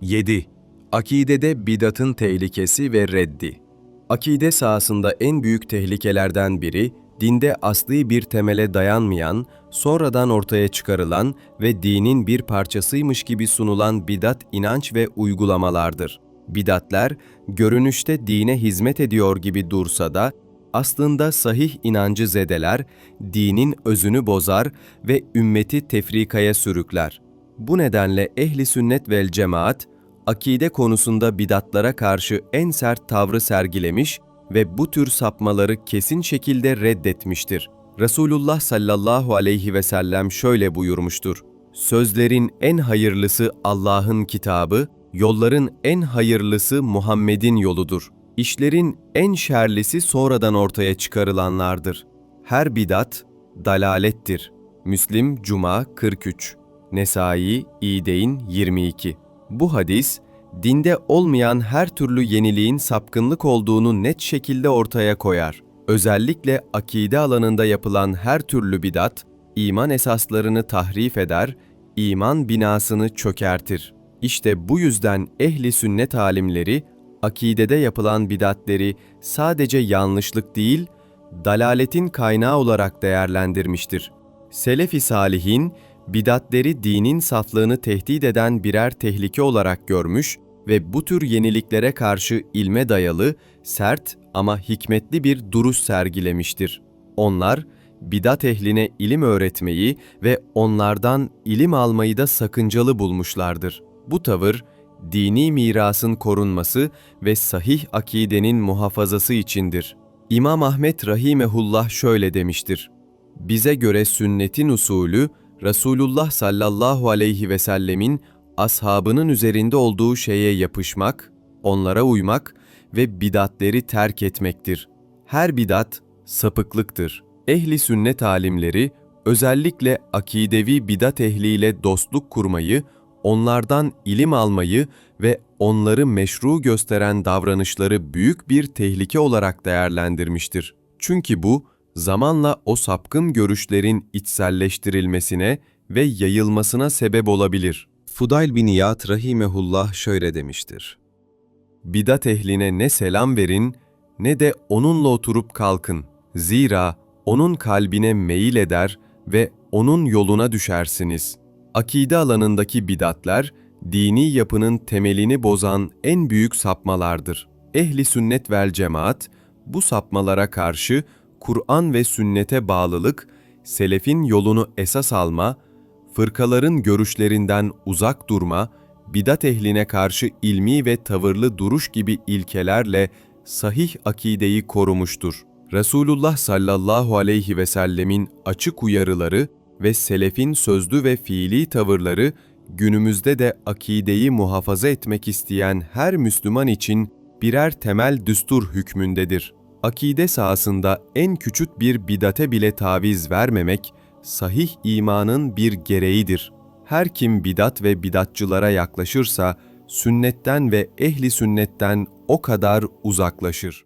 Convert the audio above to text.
7. Akidede bidatın tehlikesi ve reddi. Akide sahasında en büyük tehlikelerden biri, dinde asli bir temele dayanmayan, sonradan ortaya çıkarılan ve dinin bir parçasıymış gibi sunulan bidat inanç ve uygulamalardır. Bidatler, görünüşte dine hizmet ediyor gibi dursa da, aslında sahih inancı zedeler, dinin özünü bozar ve ümmeti tefrikaya sürükler. Bu nedenle ehli sünnet vel cemaat, akide konusunda bidatlara karşı en sert tavrı sergilemiş ve bu tür sapmaları kesin şekilde reddetmiştir. Resulullah sallallahu aleyhi ve sellem şöyle buyurmuştur. Sözlerin en hayırlısı Allah'ın kitabı, yolların en hayırlısı Muhammed'in yoludur. İşlerin en şerlisi sonradan ortaya çıkarılanlardır. Her bidat dalalettir. Müslim Cuma 43 Nesai İdeyn 22 Bu hadis, dinde olmayan her türlü yeniliğin sapkınlık olduğunu net şekilde ortaya koyar. Özellikle akide alanında yapılan her türlü bidat, iman esaslarını tahrif eder, iman binasını çökertir. İşte bu yüzden ehli sünnet alimleri, akidede yapılan bidatleri sadece yanlışlık değil, dalaletin kaynağı olarak değerlendirmiştir. Selef-i salihin, bidatleri dinin saflığını tehdit eden birer tehlike olarak görmüş ve bu tür yeniliklere karşı ilme dayalı, sert ama hikmetli bir duruş sergilemiştir. Onlar, bidat ehline ilim öğretmeyi ve onlardan ilim almayı da sakıncalı bulmuşlardır. Bu tavır, dini mirasın korunması ve sahih akidenin muhafazası içindir. İmam Ahmet Rahimehullah şöyle demiştir. Bize göre sünnetin usulü, Resulullah sallallahu aleyhi ve sellemin ashabının üzerinde olduğu şeye yapışmak, onlara uymak ve bidatleri terk etmektir. Her bidat sapıklıktır. Ehli sünnet alimleri özellikle akidevi bidat ehliyle dostluk kurmayı, onlardan ilim almayı ve onları meşru gösteren davranışları büyük bir tehlike olarak değerlendirmiştir. Çünkü bu, zamanla o sapkın görüşlerin içselleştirilmesine ve yayılmasına sebep olabilir. Fudayl bin Yat rahimehullah şöyle demiştir. Bidat ehline ne selam verin ne de onunla oturup kalkın. Zira onun kalbine meyil eder ve onun yoluna düşersiniz. Akide alanındaki bidatler, dini yapının temelini bozan en büyük sapmalardır. Ehli sünnet vel cemaat, bu sapmalara karşı Kur'an ve sünnete bağlılık, selefin yolunu esas alma, fırkaların görüşlerinden uzak durma, bidat ehline karşı ilmi ve tavırlı duruş gibi ilkelerle sahih akideyi korumuştur. Resulullah sallallahu aleyhi ve sellemin açık uyarıları ve selefin sözlü ve fiili tavırları günümüzde de akideyi muhafaza etmek isteyen her Müslüman için birer temel düstur hükmündedir. Akide sahasında en küçük bir bidate bile taviz vermemek, sahih imanın bir gereğidir. Her kim bidat ve bidatçılara yaklaşırsa, sünnetten ve ehli sünnetten o kadar uzaklaşır.